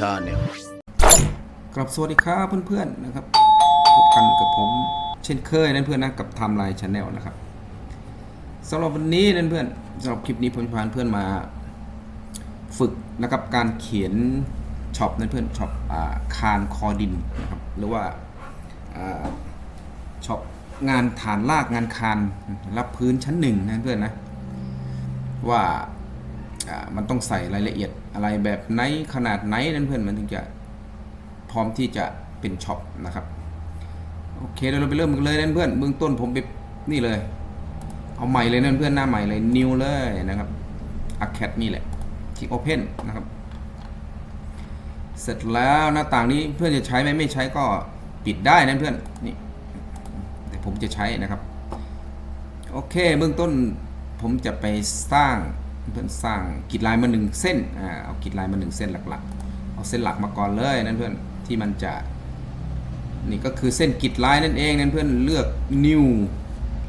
ชาแนลครับสวัสดีครับเพื่อนๆนะครับพบกันกับผมเช่นเคยนั่นเพื่อนนะกับไทม์ไลน์ชาแนลนะครับสำหรับวันนี้นั่นเพื่อนสำหรับคลิปนี้ผมจะพาเพื่อนมา ฝึกนะครับการเขียนช็อปนั่นเพื่อนช็อปอคานคอดินนะครับหรือว่าช็อปงานฐานลากงานคานรับพื้นชั้นหนึ่งนะเพื่อนนะว่า มันต้องใส่รายละเอียดอะไรแบบไหนขนาดไหนนั่นเพื่อนมันถึงจะพร้อมที่จะเป็นช็อปนะครับโอเคเดี๋ยวเราไปเริ่มกันเลยนั่นเพื่อนเบื้องต้นผมไปนี่เลย เอาใหม่เลยนั่นเพื่อนหน้าใหม่เลยนิวเลยนะครับอาแคดนี่แหละคลิกโอเพนนะครับ เสร็จแล้วหน้าต่างนี้เพื่อนจะใช้ไหมไม่ใช้ก็ปิดได้นั่นเพื่อนนี่แต่ผมจะใช้นะครับโอเคเบื้องต้นผมจะไปสร้าง เพื่อนสร้างกรีดลายมาหนึ่งเส้นอ่าเอากรีดลายมาหนึ่งเส้นหลักๆ เอาเส้นหลักมาก่อนเลยนั่นเพื่อนที่มันจะนี่ก็คือเส้นกรีดลายนั่นเองนั่นเพื่อนเลือก new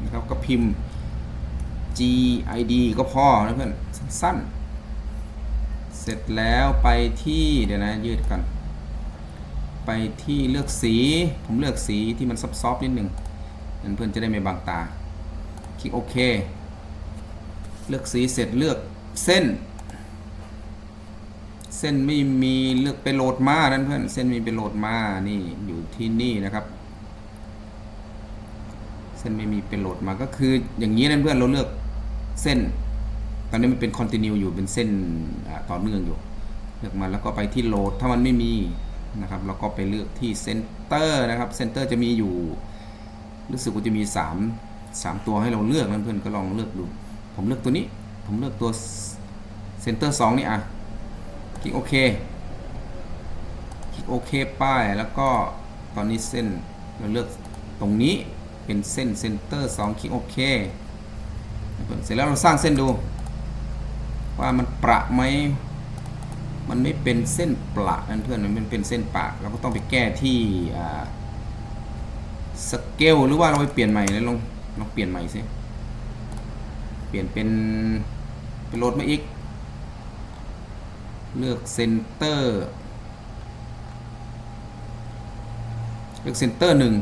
นะครับก็พิมพ์ gid ก็พอนะเพื่อนสั้นๆ เสร็จแล้วไปที่เดี๋ยวนะยืดกัน ไปที่เลือกสี ผมเลือกสีที่มันซับๆนิดหนึ่งนั่นเพื่อนจะได้ไม่บังตา คลิกโอเค เลือกสีเสร็จเลือกเส้น เส้นไม่มีเลือกไปโหลดมานั่นเพื่อนเส้นมีไปโหลดมานี่อยู่ที่นี่นะครับ เส้นไม่มีไปโหลดมาก็คืออย่างนี้นั่นเพื่อนเราเลือกเส้น ตอนนี้มันเป็นคอนติเนียอยู่เป็นเส้นต่อเนื่องอยู่ เลือกมาแล้วก็ไปที่โหลดถ้ามันไม่มีนะครับเราก็ไปเลือกที่เซนเตอร์นะครับเซนเตอร์จะมีอยู่ รู้สึกว่าจะมี 3 3 ตัวให้เราเลือกนั่นเพื่อนก็ลองเลือกดู ผมเลือกตัวนี้ ผมเลือกตัวเซนเตอร์2นี่อะ คลิกโอเคคลิกโอเคป้ายแล้วก็ตอนนี้เส้นเราเลือกตรงนี้เป็นเส้นเซนเตอร์2คลิกโอเค เสร็จแล้วเราสร้างเส้นดู ว่ามันประไหมมันไม่เป็นเส้นประนั่นเพื่อนมันเป็นเส้นปะเราก็ต้องไปแก้ที่สเกลหรือว่าเราไปเปลี่ยนใหม่แล้วลองลองเปลี่ยนใหม่สิ ปลี่ยนเป็นเป็นโหลดมาอีก เลือกเซนเตอร์เลือกเซนเตอร์หนึ่ง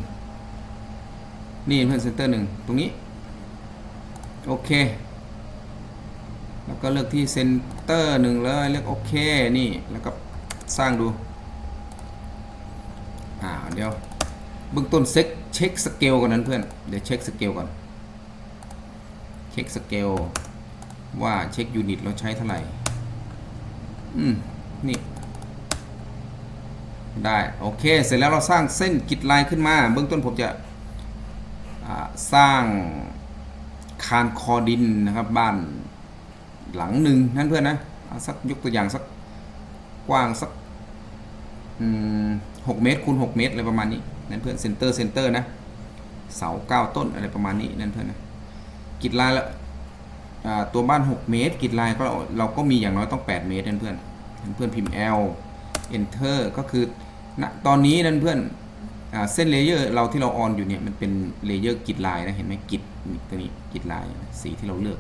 นี่เพื่อนเซนเตอร์หนึ่งตรงนี้ โอเค แล้วก็เลือกที่เซนเตอร์หนึ่งเลยเลือกโอเคนี่แล้วก็สร้างดูอ่าเดี๋ยวเบื้องต้นเช็คเช็คสเกลก่อนนั้นเพื่อนเดี๋ยวเช็คสเกลก่อน เช็คสเกลว่าเช็คยูนิตเราใช้เท่าไหร่ อืม นี่ ได้ โอเค เสร็จแล้วเราสร้างเส้นกิดลายขึ้นมา เบื้องต้นผมจะสร้างคานคอดินนะครับ บ้านหลังหนึ่งนั่นเพื่อนนะสักยกตัวอย่างสักกว้างสักหกเมตรคูณหกเมตรอะไรประมาณนี้นั่นเพื่อนเซนเตอร์เซนเตอร์นะ เสาเก้าต้นอะไรประมาณนี้นั่นเพื่อนนะ กิดลายแล้วตัวบ้าน 6 เมตรกรีดลายก็เราก็มีอย่างน้อยต้อง 8 เมตรนั่นเพื่อนนั่นเพื่อนพิมพ์ L Enter ก็คือณตอนนี้นั่นเพื่อนอเส้นเลเยอร์เราที่เราออนอยู่เนี่ยมันเป็นเลเยอร์กรีดลายนะเห็นไหมกรีดตัวนี้กรีดลายสีที่เราเลือก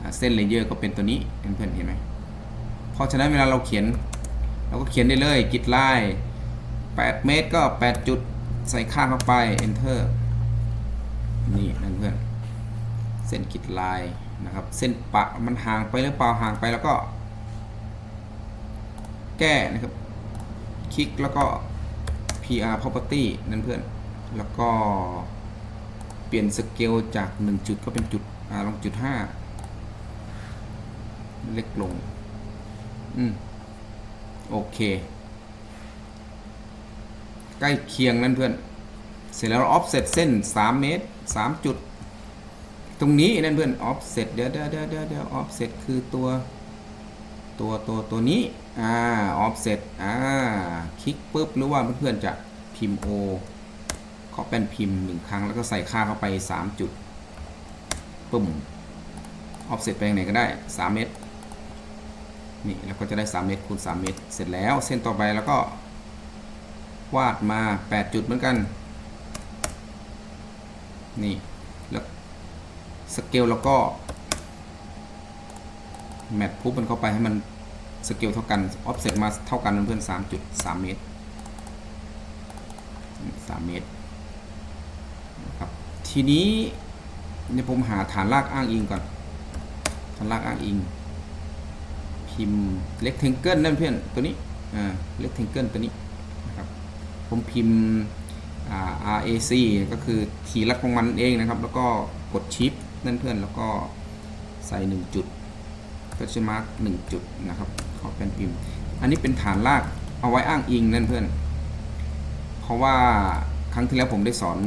อเส้นเลเยอร์ก็เป็นตัวนี้เพื่อนเห็นไหมเพราะฉะนั้นเวลาเราเขียน เราก็เขียนได้เลยกรีดลาย 8 เมตรก็ 8 จุดใส่ค่าเข้าไป Enter นี่นั่น เส้นกรีดลายนะครับ เส้นปะมันห่างไปหรือเปล่าห่างไปแล้วก็ แก้นะครับ คลิกแล้วก็ PR property นั่นเพื่อน แล้วก็เปลี่ยนสเกลจาก 1 จุดก็เป็นจุดลองจุด5เล็กลง อืม โอเค ใกล้เคียงนั่นเพื่อน เสร็จแล้ว offset เส้น 3 เมตร 3 จุด ตรงนี้นั่นเพื่อน offset เดี๋ยวเดี๋ยวเดี๋ยวเดี๋ยว offset คือตัว ตัวตัวตัวนี้ อ่า offset อ่า คลิกปุ๊บหรือว่าเพื่อนๆจะพิมพ์ O ขอแป้นพิมพ์หนึ่งครั้งแล้วก็ใส่ค่าเข้าไป 3 จุด ปุ่ม offset ไปยังไหนก็ได้ 3 เมตร นี่แล้วก็จะได้ 3 เมตรคูณ 3 เมตร เสร็จแล้วเส้นต่อไปแล้วก็ วาดมา 8 จุดเหมือนกัน นี่ สเกลแล้วก็แมทพุบมันเข้าไปให้มันสเกลเท่ากันออฟเซตมาเท่ากันเพื่อนสามจุดสามเมตรสามเมตรนะครับทีนี้เนี่ยผมหาฐานรากอ้างอิงก่อน ฐานรากอ้างอิง พิมพ์เล็กเทงเกิลนั่นเพื่อนตัวนี้อ่าเล็กเทงเกิลตัวนี้นะครับผมพิมพ์อ่า RAC ก็คือขีลัดของมันเองนะครับ แล้วก็กดชิป เพื่อนแล้วก็ใส่ 1 จุดก็จะมาร์กหนึ่งจุดนะครับขอเป็นพิมพ์ อันนี้เป็นฐานรากเอาไว้อ้างอิงนั่นเพื่อน เพราะว่าครั้งที่แล้วผมได้สอน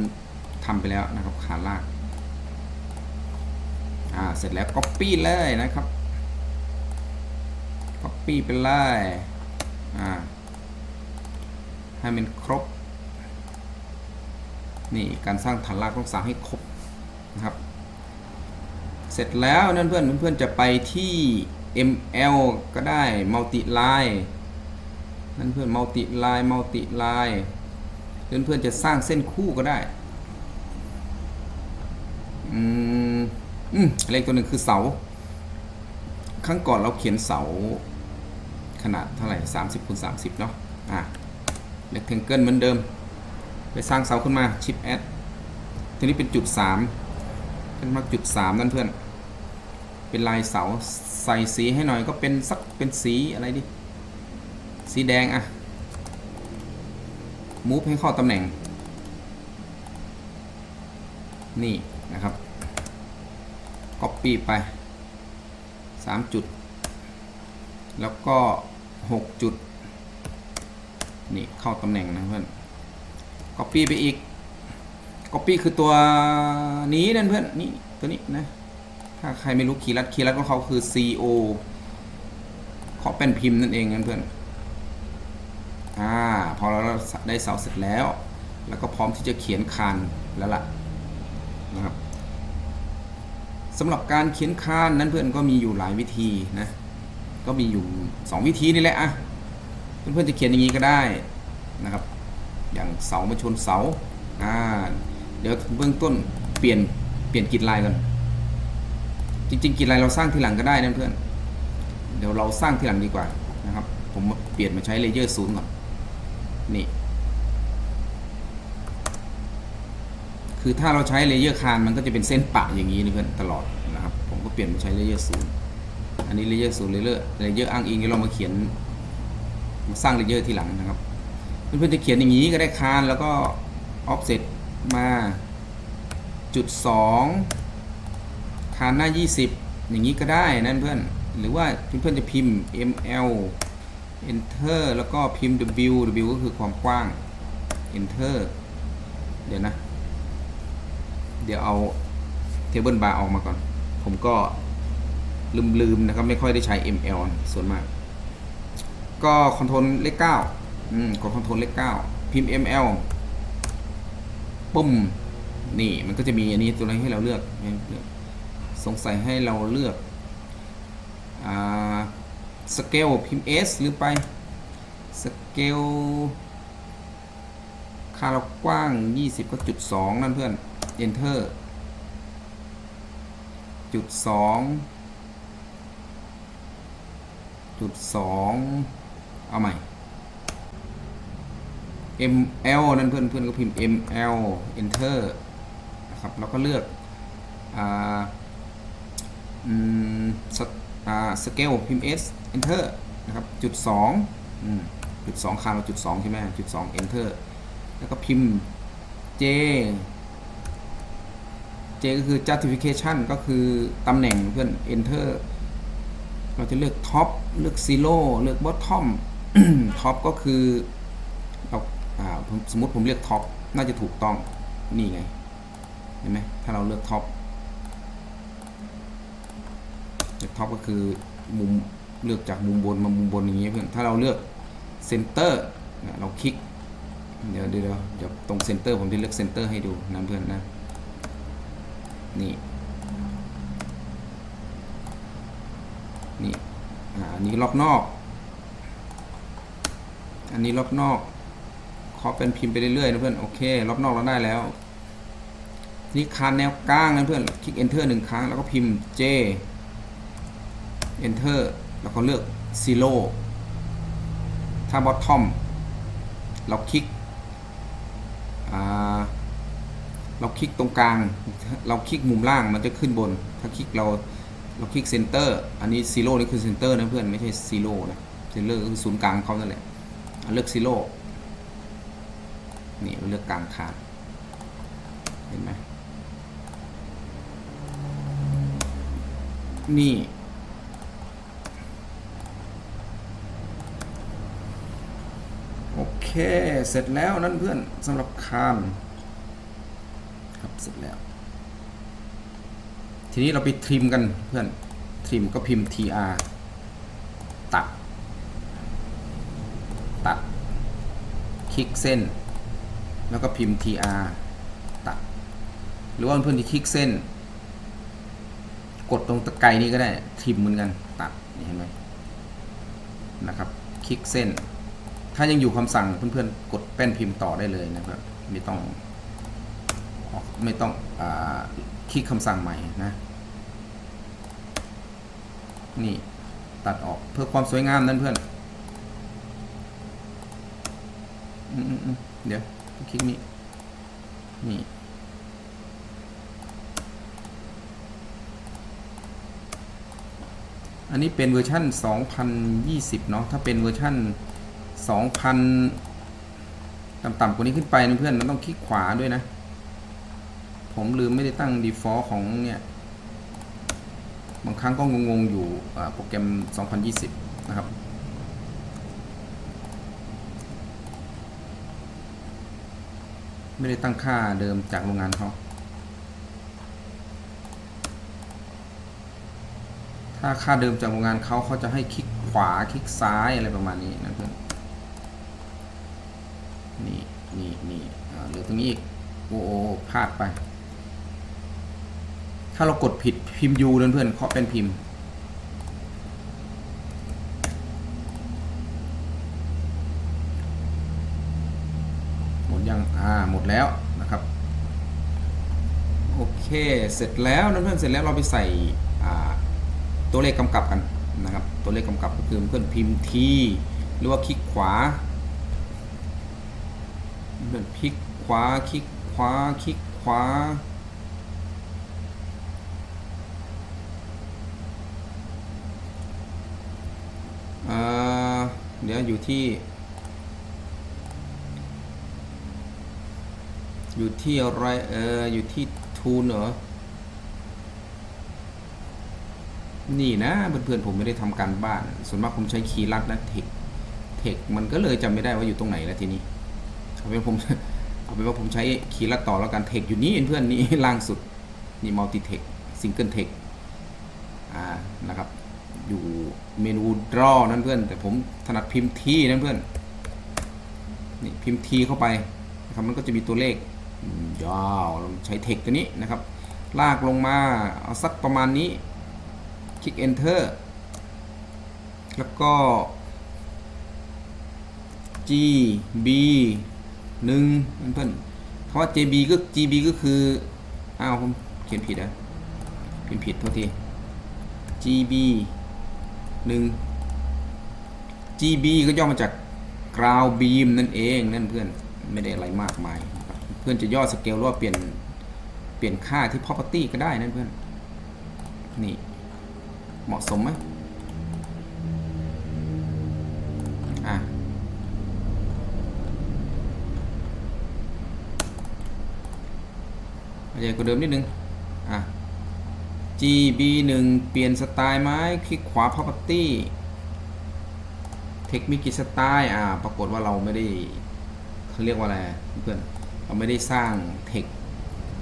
ทำไปแล้วนะครับฐานรากอ่าเสร็จแล้ว Copy เลยนะครับ Copy ไปเลยอ่าให้มันครบ นี่การสร้างฐานรากต้องสร้างให้ครบนะครับ เสร็จแล้วนั่นเพื่อนเพื่อนจะไปที่ ML ก็ได้ multi line นั่นเพื่อน multi line multi line เพื่อนเพื่อนจะสร้างเส้นคู่ก็ได้ อืมอืมเลขตัวหนึ่งคือเสา ครั้งก่อนเราเขียนเสา ขนาดเท่าไหร่ 30คูณ30 เนาะอะเล็กเทงเกิลเหมือนเดิม ไปสร้างเสาขึ้นมาชิปแอดทีนี้เป็นจุด3เป็นมาจุด3นั่นเพื่อน เป็นลายเสาใส่สีให้หน่อยก็เป็นสักเป็นสีอะไรดิ สีแดงอะมูฟให้เข้าตำแหน่ง นี่นะครับ Copy ไป 3 จุด แล้วก็ 6 จุด นี่เข้าตำแหน่งนะเพื่อน Copy ไปอีก Copy คือตัวนี้นั่นเพื่อน นี่ ตัวนี้นะ ถ้าใครไม่รู้คีย์ลัดคีย์ลัดของเขาคือ CO ขอเป็นพิมพ์นั่นเองนั่เพื่อนอ่าพอเราได้เสาเสร็จแล้ว แล้วก็พร้อมที่จะเขียนคานแล้วล่ะนะครับสำหรับการเขียนคานนั้นเพื่อนก็มีอยู่หลายวิธีนะก็มีอยู่ 2 วิธีนี่แหละอะเพื่อนๆจะเขียนอย่างนี้ก็ได้นะครับ อย่างเสามาชนเสาอ่าเดี๋ยวเบื้องต้นเปลี่ยนเปลี่ยนกริดลายกัน จริงๆกริดลายเราสร้างทีหลังก็ได้นะเพื่อน เดี๋ยวเราสร้างทีหลังดีกว่านะครับ ผมเปลี่ยนมาใช้เลเยอร์ศูนย์ก่อน นี่ คือถ้าเราใช้เลเยอร์คานมันก็จะเป็นเส้นปะอย่างนี้นะเพื่อนตลอดนะครับ ผมก็เปลี่ยนมาใช้เลเยอร์ศูนย์อันนี้เลเยอร์ศูนย์เลเยอร์เลเยอร์อ้างอิงที่เรามาเขียนมาสร้างเลเยอร์ทีหลังนะครับ เพื่อนๆจะเขียนอย่างนี้ก็ได้คานแล้วก็ออฟเซตมาจุดสองานหน้า 20 อย่างนี้ก็ได้นั่นเพื่อน หรือว่าเพื่อนๆจะพิมพ์ ml enter แล้วก็พิมพ์ w w ก็คือความกว้าง enter เดี๋ยวนะ เดี๋ยวเอาเทเบิลบาร์ออกมาก่อน ผมก็ลืมๆนะครับ ไม่ค่อยได้ใช้ ml ส่วนมาก ก็คอนโทรลเลขเก้าอืมกดคอนโทรลเลขเก้าพิมพ์ ml ปุ่มนี่มันก็จะมีอันนี้ตัวอะไรให้เราเลือก สงสัยให้เราเลือกสเกลพิมพ์ s หรือไปสเกลค่าเรากว้าง 20 ก็จุด 2 นั่นเพื่อน enter จุด 2 จุด 2 เอาใหม่ ml นั่นเพื่อนเพื่อนก็พิมพ์ ml enter นะครับ แล้วก็เลือกอ่า สเกลพิมพ์ s enter นะครับจุด2อืมจุด2คาเราจุด2ใช่ไหมจุด2 enter แล้วก็พิมพ์ j j ก็คือ justification ก็คือตำแหน่งเพื่อน enter เราจะเลือก top เลือก zero เลือก bottom top ก็คือเราสมมติผมเลือก top น่าจะถูกต้องนี่ไงเห็นไหมถ้าเราเลือก top เลือก top ก็คือมุมเลือกจากมุมบนมามุมบนอย่างนี้ยเพื่อนถ้าเราเลือก center เนี่ยเราคลิกเดี๋ยวเดี๋ยวเดี๋ยวตรง center ผมจะเลือก center ให้ดูนะเพื่อนนะนี่นี่อ่าอันนี้รอบนอก อันนี้รอบนอกขอเป็นพิมพ์ไปเรื่อยๆนะเพื่อนโอเครอบนอกเราได้แล้วนี่คานแนวกลางนะเพื่อนคลิก enter หนึ่งครั้งแล้วก็พิมพ์ j enter แล้วก็เลือก zero ถ้า bottom เราคลิกเราคลิกตรงกลาง เราคลิกมุมล่างมันจะขึ้นบน ถ้าคลิกเราเราคลิกเซนเตอร์อันนี้ซีโร่นี่คือเซนเตอร์นะเพื่อนไม่ใช่ซีโร่นะเซนเตอร์คือศูนย์กลางของเขานั่นแหละเลือกซีโร่นี่เราเลือกกลางคานเห็นไหมนี่ โอ เคเสร็จแล้วนั่นเพื่อนสำหรับคานครับเสร็จแล้ว ทีนี้เราไปทริมกันเพื่อนทริมก็พิมพ์ tr ตัด ตัด คลิกเส้น แล้วก็พิมพ์ tr ตัด หรือว่าเพื่อนที่คลิกเส้น กดตรงตะไคร้นี้ก็ได้ทริมเหมือนกันตัดนี่เห็นไหมนะครับ คลิกเส้น ถ้ายังอยู่คำสั่งเพื่อนๆ กดแป้นพิมพ์ต่อได้เลยนะครับ ไม่ต้องไม่ต้องอคลิกคำสั่งใหม่นะ นี่ตัดออกเพื่อความสวยงามนั่นเพื่อนอืมอืมเดี๋ยวคลิกนี้นี่อันนี้เป็นเวอร์ชั่น2020 เนาะถ้าเป็นเวอร์ชั่น 2,000 ต่ำๆกว่านี้ขึ้นไปนะเพื่อนมันต้องคลิกขวาด้วยนะ ผมลืมไม่ได้ตั้ง default ของเนี่ย บางครั้งก็งงๆอยู่โปรแกรม 2020 นะครับไม่ได้ตั้งค่าเดิมจากโรงงานเขา ถ้าค่าเดิมจากโรงงานเขาเขาจะให้คลิกขวาคลิกซ้ายอะไรประมาณนี้นะเพื่อนนี่นี่เหลือ ตรงนี้อีกโอ้โอพลาดไป ถ้าเรากดผิดพิมพ์ U เพื่อนๆเคาะเป็นพิมพ์หมดยังอ่าหมดแล้วนะครับ โอเคเสร็จแล้วนเพื่อนเสร็จแล้วเราไปใส่อ่าตัวเลขกำกับกันนะครับ ตัวเลขกำกับก็คือเพื่อนพิมพ์ T หรือว่าคลิกขวาเพื่อนพลิก ขวาคลิกขวาคลิกขวาเออเดี๋ยวอยู่ที่ อยู่ที่อะไรเอออยู่ที่ทูนเหรอ นี่นะเพื่อนๆผมไม่ได้ทำการบ้าน ส่วนมากผมใช้คีย์ลัดนะเทคเทคมันก็เลยจำไม่ได้ว่าอยู่ตรงไหนแล้วทีนี้เอาเป็นผม เอาเป็นว่าผมใช้คีย์ลัดต่อแล้วกันเทคอยู่นี่เพื่อนนี่ล่างสุดนี่มัลติเทคซิงเกิลเทคอ่านะครับ อยู่เมนู draw นั่นเพื่อน แต่ผมถนัดพิมพ์ทีนั่นเพื่อนนี่พิมพ์ทีเข้าไปนะครับมันก็จะมีตัวเลขยาวเราใช้เทคตัวนี้นะครับ ลากลงมาเอาสักประมาณนี้ คลิก enter แล้วก็ G B หนึ่งเพื่อนๆคำว่า J B ก็ G B ก็คืออ้าวผมเขียนผิดอะพิมพ์ผิดโทษที G B หนึ่ง G B ก็ย่อมาจาก ground beam นั่นเองนั่นเพื่อนไม่ได้อะไรมากมาย เพื่อนจะย่อสเกลหรือว่าเปลี่ยนเปลี่ยนค่าที่ property ก็ได้นั่นเพื่อน นี่ เหมาะสมไหม หญ่กว่าเดิมนิดนึงอะ GB 1 เปลี่ยนสไตล์ไหมคลิกขวา property เทคมีกี่สไตล์อ่าปรากฏว่าเราไม่ได้เขาเรียกว่าอะไรเพื่อนเราไม่ได้สร้างเทค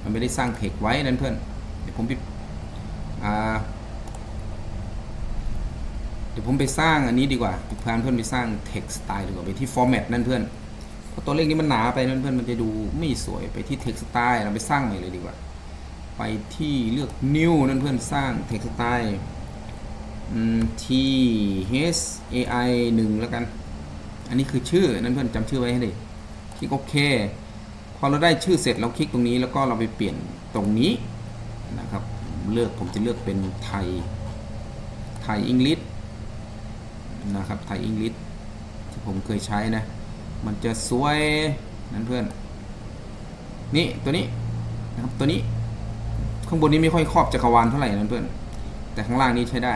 เราไม่ได้สร้างเทคไว้นั่นเพื่อนเดี๋ยวผมไปอ่าเดี๋ยวผมไปสร้างอันนี้ดีกว่าพาเพื่อนไปสร้าง text style ดีกว่าไปที่ format นั่นเพื่อน เพราะตัวเลขนี้มันหนาไปนั่นเพื่อนมันจะดูไม่สวยไปที่ text style เราไปสร้างใหม่เลยดีกว่า ไปที่เลือก new นั่นเพื่อนสร้าง text style อืม t h a i 1แล้วกัน อันนี้คือชื่อนั่นเพื่อนจำชื่อไว้ให้ดีคลิกโอเค พอเราได้ชื่อเสร็จเราคลิกตรงนี้แล้วก็เราไปเปลี่ยนตรงนี้นะครับ เลือกผมจะเลือกเป็นไทย ไทยอังกฤษนะครับ ไทยอังกฤษที่ผมเคยใช้นะ มันจะสวยนั่นเพื่อน นี่ตัวนี้นะครับตัวนี้ ข้างบนนี้ไม่ค่อยครอบจักรวาลเท่าไหร่นั่นเพื่อน แต่ข้างล่างนี้ใช้ได้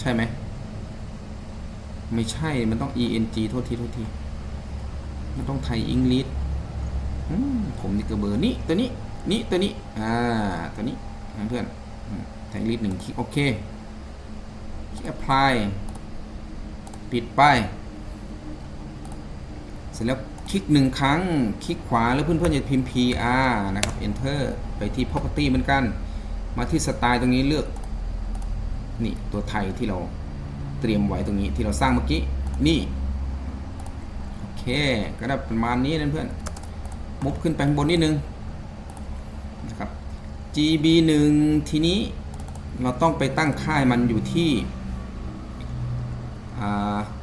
ใช่ไหมไม่ใช่มันต้อง eng โทษทีโทษที มันต้องไทยอังกฤษผมนี่ก็เบอร์นี้ตัวนี้ นี่ตัวนี้ อ่า ตัวนี้นะเพื่อนไทยอังกฤษหนึ่งคลิกโอเคคลิก apply ปิดไป สร็จแล้วคลิกหนึ่งครั้ง คลิกขวาแล้วเพื่อนๆจะพิมพ์ PR นะครับ enter ไปที่ property เหมือนกัน มาที่สไตล์ตรงนี้เลือก นี่ตัวไทยที่เราเตรียมไว้ตรงนี้ที่เราสร้างเมื่อกี้ นี่โอเคก็ได้ประมาณนี้นะเพื่อนมุบขึ้นไปข้างบนนิดนึงนะครับ GB 1ทีนี้เราต้องไปตั้งค่ายมันอยู่ที่ท็อป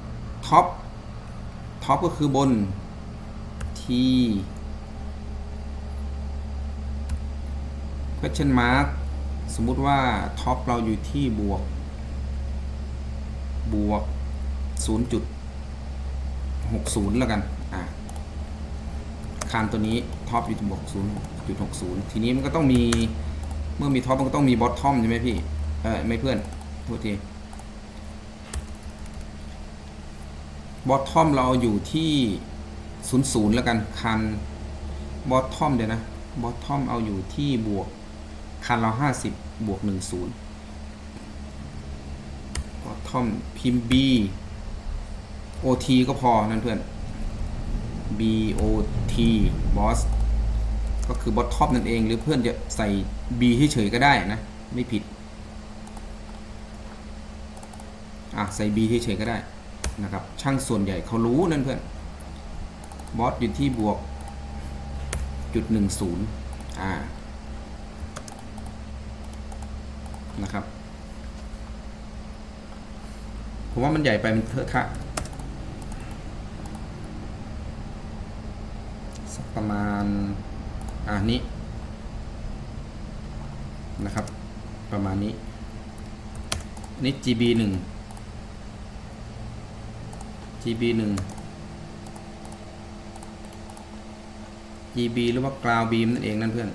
ท็อปก็คือบน T question mark สมมุติว่าท็อปเราอยู่ที่บวก บวก 0.60 แล้วกัน อะคานตัวนี้ท็อปอยู่ที่บวก 0.60 ทีนี้มันก็ต้องมี เมื่อมีท็อปมันก็ต้องมีบอททอมใช่ไหมพี่ เออไม่เพื่อนโทษที บอททอมเราอยู่ที่00แล้วกันคันบอททอมเดี๋ยวนะบอททอมเอาอยู่ที่บวกคันเรา50บวก10บอททอมพิมพ์ B OT ก็พอนั่นเพื่อน B O T boss ก็คือบอททอมนั่นเองหรือเพื่อนจะใส่ B เฉยก็ได้นะ ไม่ผิด อะ ใส่ B เฉยก็ได้ นะครับ ช่างส่วนใหญ่เขารู้นั่นเพื่อนบอสอยู่ที่บวกจุดหนึ่งศูนย์อ่านะครับ ผมว่ามันใหญ่ไปมันเถอะทะสักประมาณอ่านี้นะครับ ประมาณนี้นี่ GB หนึ่ง GB 1 GB หรือว่า Cloud Beam นั่นเองนั่นเพื่อน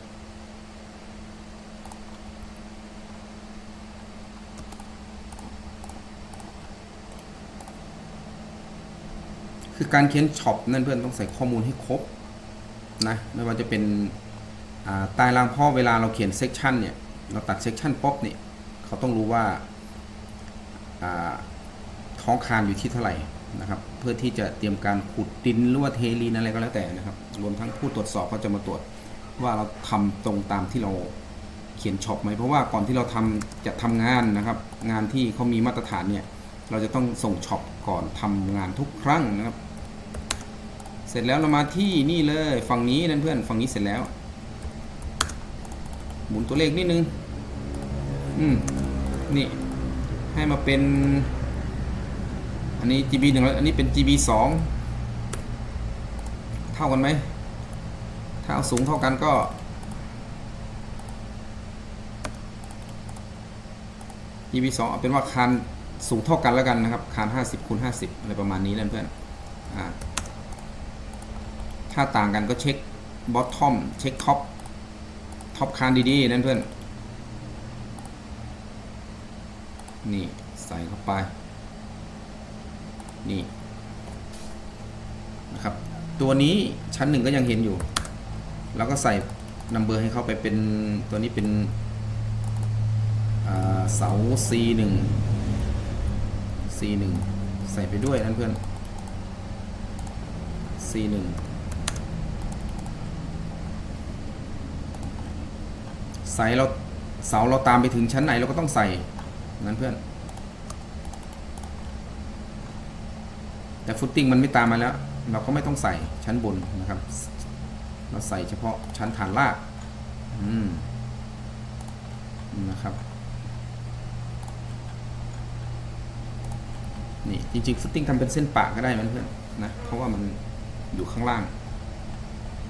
คือการเขียนช็อปนั่นเพื่อนต้องใส่ข้อมูลให้ครบนะไม่ว่าจะเป็นอ่าใต้ล่างพ่อเวลาเราเขียนเซกชันเนี่ย เราตัดเซกชันป๊อปเนี่ย เขาต้องรู้ว่าอ่าท้องคานอยู่ที่เท่าไหร่ นะครับ เพื่อที่จะเตรียมการขุดดินหรือว่าเทลีนอะไรก็แล้วแต่นะครับ รวมทั้งผู้ตรวจสอบเขาจะมาตรวจว่าเราทำตรงตามที่เราเขียนช็อปไหมเพราะว่าก่อนที่เราทำจะทำงานนะครับ งานที่เขามีมาตรฐานเนี่ยเราจะต้องส่งช็อปก่อนทำงานทุกครั้งนะครับ เสร็จแล้วเรามาที่นี่เลยฝั่งนี้นั่นเพื่อนฝั่งนี้เสร็จแล้ว หมุนตัวเลขนิดนึงอืมนี่ให้มาเป็น อันนี้ GB หนึ่งแล้วอันนี้เป็น GB สองเท่ากันไหม ถ้าเอาสูงเท่ากันก็ GB สองเอาเป็นว่าคานสูงเท่ากันแล้วกันนะครับ คาน50คูณ50อะไรประมาณนี้นั่นเพื่อนอ่าถ้าต่างกันก็เช็ค bottom เช็ค top ท็อปคานดีๆนั่นเพื่อน นี่ ใส่เข้าไป นี่นะครับ ตัวนี้ชั้นหนึ่งก็ยังเห็นอยู่ แล้วก็ใส่นัมเบอร์ให้เข้าไปเป็นตัวนี้เป็นเสา C หนึ่ง C หนึ่งใส่ไปด้วยนั่นเพื่อน C หนึ่งใส่เราเสาเราตามไปถึงชั้นไหนเราก็ต้องใส่นั่นเพื่อน แต่ฟุตติ้งมันไม่ตามมาแล้ว เราก็ไม่ต้องใส่ชั้นบนนะครับ เราใส่เฉพาะชั้นฐานรากอืมนะครับนี่จริงๆฟุตติ้งทำเป็นเส้นปะก็ได้มันเพื่อนนะเพราะว่ามันอยู่ข้างล่าง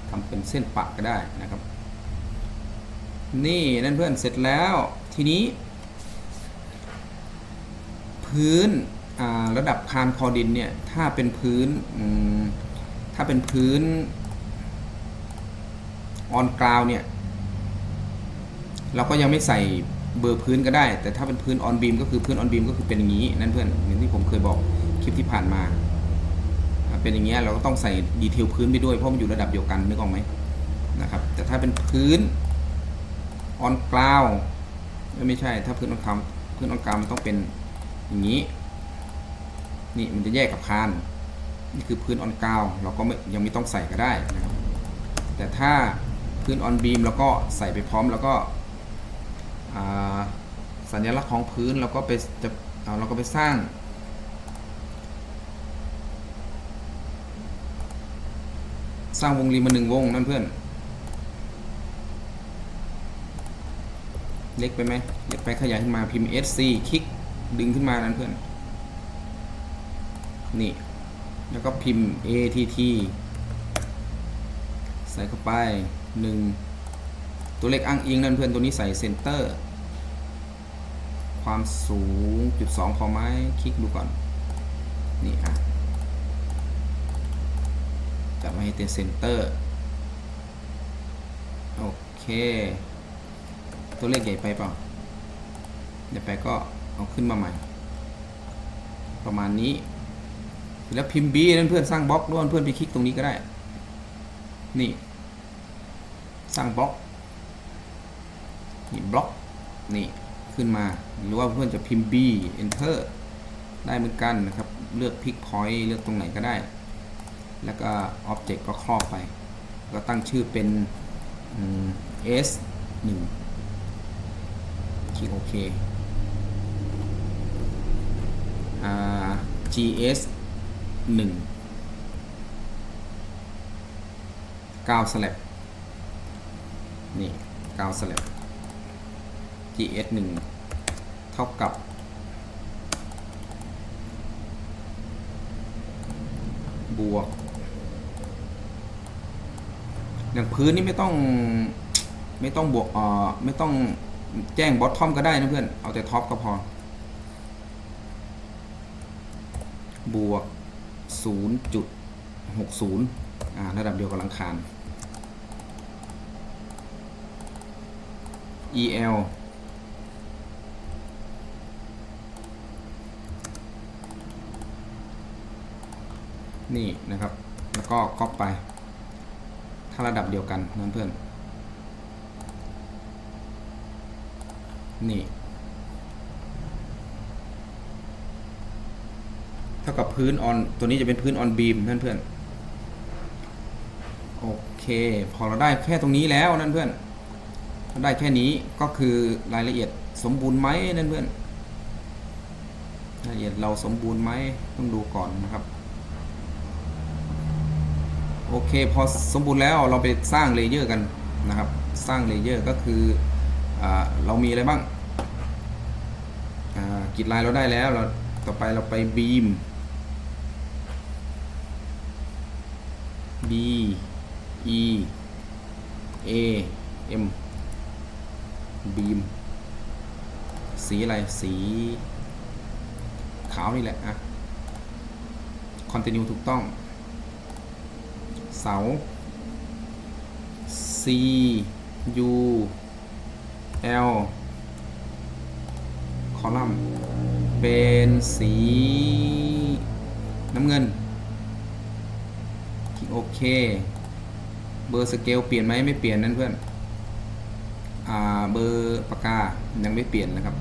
ทำเป็นเส้นปะก็ได้นะครับ นี่นั่นเพื่อนเสร็จแล้วทีนี้ พื้น ระดับคานคอดินเนี่ยถ้าเป็นพื้นถ้าเป็นพื้นออนกราวเนี่ยเราก็ยังไม่ใส่เบอร์พื้นก็ได้ แต่ถ้าเป็นพื้นออนบีมก็คือพื้นออนบีมก็คือเป็นอย่างนี้นั่นเพื่อนอย่างที่ผมเคยบอกคลิปที่ผ่านมาอ่าเป็นอย่างเงี้ยเราก็ต้องใส่ดีเทลพื้นไปด้วยเพราะมันอยู่ระดับเดียวกันนึกออกไหมนะครับแต่ถ้าเป็นพื้นออนกราวไม่ใช่ถ้าพื้นออนกราวพื้นออนกราวมันต้องเป็นอย่างนี้ นี่มันจะแยกกับคาน นี่คือพื้นออนกาวเราก็ยังไม่ต้องใส่ก็ได้นะครับ แต่ถ้าพื้นออนบีมเราก็ใส่ไปพร้อมแล้วก็สัญลักษณ์ของพื้นเราก็ไปจะเราก็ไปสร้างสร้างวงรีมาหนึ่งวงนั่นเพื่อน เล็กไปไหมเล็กไปขยายขึ้นมาพิมพ์ SC คลิกดึงขึ้นมานั่นเพื่อน นี่ แล้วก็พิมพ์ ATT ใส่เข้าไป 1 ตัวเลขอ้างอิงนั่นเพื่อนตัวนี้ใส่เซนเตอร์ ความสูงจุดสองพอไหมคลิกดูก่อน นี่อะจับมาให้เป็นเซนเตอร์ โอเค ตัวเลขใหญ่ไปเปล่าใหญ่ไปก็เอาขึ้นมาใหม่ ประมาณนี้ แล้วพิมพ์ B นั่นเพื่อนสร้างบล็อกด้วยเพื่อนไปคลิกตรงนี้ก็ได้ นี่ สร้างบล็อก นี่บล็อก นี่ขึ้นมา หรือว่าเพื่อนจะพิมพ์ B enter ได้เหมือนกันนะครับ เลือก pick point เลือกตรงไหนก็ได้ แล้วก็ object ก็ครอบไป ก็ตั้งชื่อเป็น S 1คลิกโอเค อ่า GS 1 9 slab นี่9 slab GS 1เท่ากับบวกอย่างพื้นนี่ไม่ต้องไม่ต้องบวกเอ่อไม่ต้องแจ้งบอททอมก็ได้นะเพื่อน เอาแต่ท็อปก็พอบวก 0.60อ่าระดับเดียวกับหลังคาน EL นี่นะครับ แล้วก็ก๊อปไป ถ้าระดับเดียวกันนั่นเพื่อน นี่ เท่ากับพื้นออนตัวนี้จะเป็นพื้นออนบีมนั่อนเพื่อนโอเค พอเราได้แค่ตรงนี้แล้วนั่นเพื่อนเราได้แค่นี้ก็คือรายละเอียดสมบูรณ์ไหมนั่นเพื่อนรายละเอียดเราสมบูรณ์ไหมต้องดูก่อนนะครับ โอเคพอสมบูรณ์แล้วเราไปสร้างเลเยอร์กันนะครับ สร้างเลเยอร์ก็คืออเรามีอะไรบ้างอ่ากิจลายเราได้แล้วเราต่อไปเราไปบีม B E A M บีม สีอะไร สีขาวนี่แหละอะ continue ถูกต้อง เสา C U L คอลัมน์ เป็นสี น้ำเงิน คลิกโอเค เบอร์สเกลเปลี่ยนไหมไม่เปลี่ยนนั่นเพื่อน อ่า เบอร์ปากกา ยังไม่เปลี่ยนนะครับ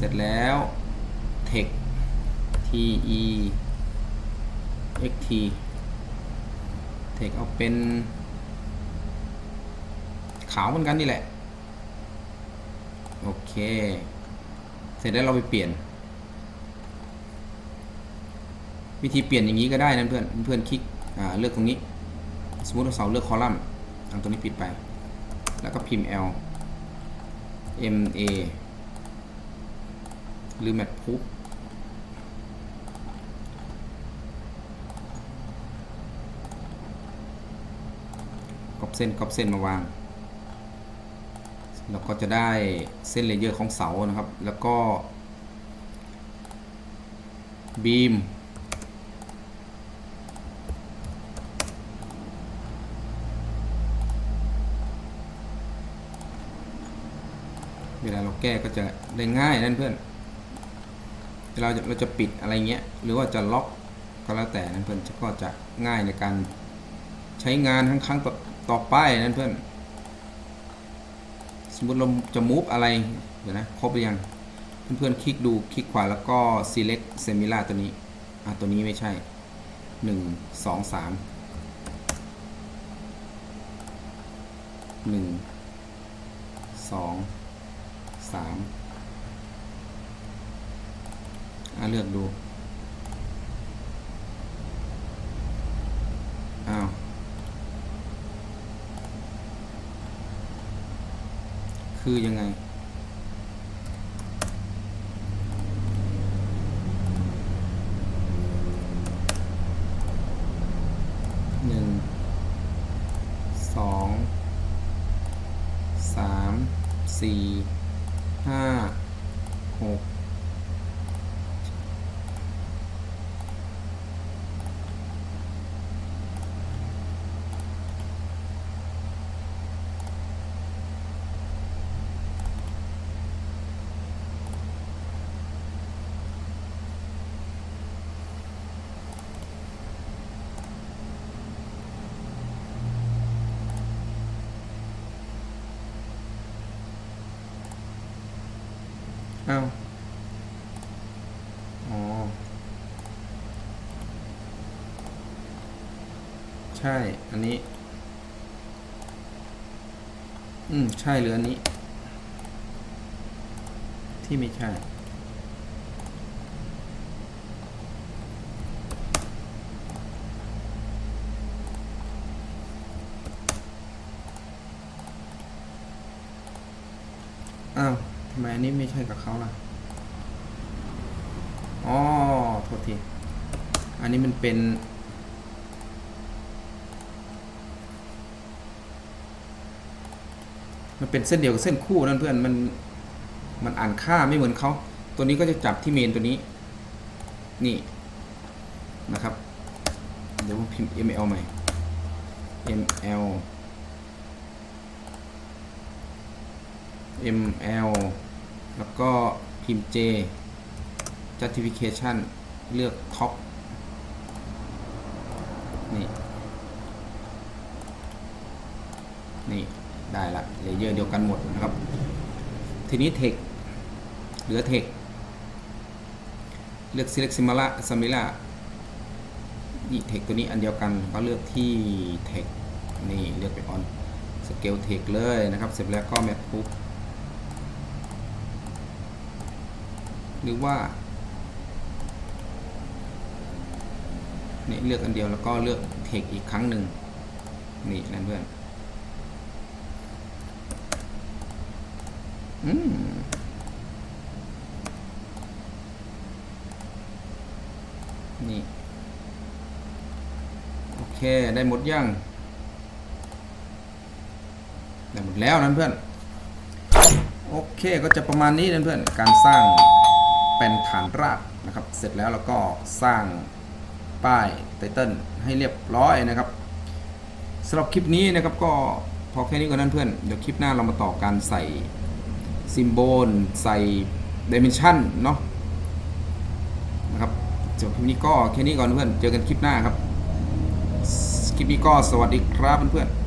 เสร็จแล้ว text T E X T text เอาเป็น ขาวเหมือนกันนี่แหละ โอเค เสร็จแล้วเราไปเปลี่ยน วิธีเปลี่ยนอย่างนี้ก็ได้นะเพื่อน เพื่อนคลิกเลือกตรงนี้ สมมติเราเสาเลือกคอลัมน์เอาตัวนี้ปิดไป แล้วก็พิมพ์ L M A หรือ Mat Proof กอบเส้นกอบเส้นมาวาง เราก็จะได้เส้นเลเยอร์ของเสานะครับ แล้วก็บีมเวลาเราแก้ก็จะได้ง่ายนั่นเพื่อน เราจะเราจะปิดอะไรเงี้ยหรือว่าจะล็อกก็แล้วแต่นั่นเพื่อนก็จะง่ายในการใช้งานทั้งครั้งต่อไปนั่นเพื่อน สมมติเราจะมูฟอะไรเดี๋ยวนะครบหรือยังเพื่อนเพื่อนคลิกดูคลิกขวาแล้วก็ select similar ตัวนี้อะตัวนี้ไม่ใช่หนึ่งสองสามหนึ่งสองสาม เลือกดูอ้าวคือยังไง หนึ่ง สอง สาม สี่ ห้า หก อ้าวอ๋อ ใช่ อันนี้ อืม ใช่หรืออันนี้ ที่ไม่ใช่ อ้าวทำไมอั นนี้ไม่ใช่กับเขาล่ะอ๋อโทษทีอันนี้มันเป็น มันเป็นเส้นเดียวกับเส้นคู่นั่นเพื่อนมันมันอ่านค่าไม่เหมือนเขาตัวนี้ก็จะจับที่เมนตัวนี้ นี่นะครับ เดี๋ยวผมพิมพ์ ml ใหม่ ml ml แล้วก็พิมพ์ j justification เลือก top นี่ นี่ ได้ละเลเยอร์เดียวกันหมดนะครับ ทีนี้ text เหลือ text เลือก select simila simila นี่ text ตัวนี้อันเดียวกันก็เลือกที่ text นี่ เลือกไป on scale text เลยนะครับ เสร็จแล้วก็ map book หรือว่านี่เลือกอันเดียวแล้วก็เลือกเทคอีกครั้งหนึ่งนี่นั่นเพื่อนอืมนี่โอเคได้หมดยังได้หมดแล้วนั่นเพื่อนโอเคก็จะประมาณนี้นะเพื่อนการสร้าง เป็นฐานรากนะครับ เสร็จแล้วเราก็สร้างป้ายไตเติลให้เรียบร้อยนะครับสำหรับคลิปนี้นะครับก็พอแค่นี้ก่อนนั้นเพื่อน เดี๋ยวคลิปหน้าเรามาต่อการใส่ซิมโบลใส่ดิเมนชันเนาะนะครับสำหรับคลิปนี้ก็แค่นี้ก่อนเพื่อน เจอกันคลิปหน้าครับ คลิปนี้ก็สวัสดีครับเพื่อนๆ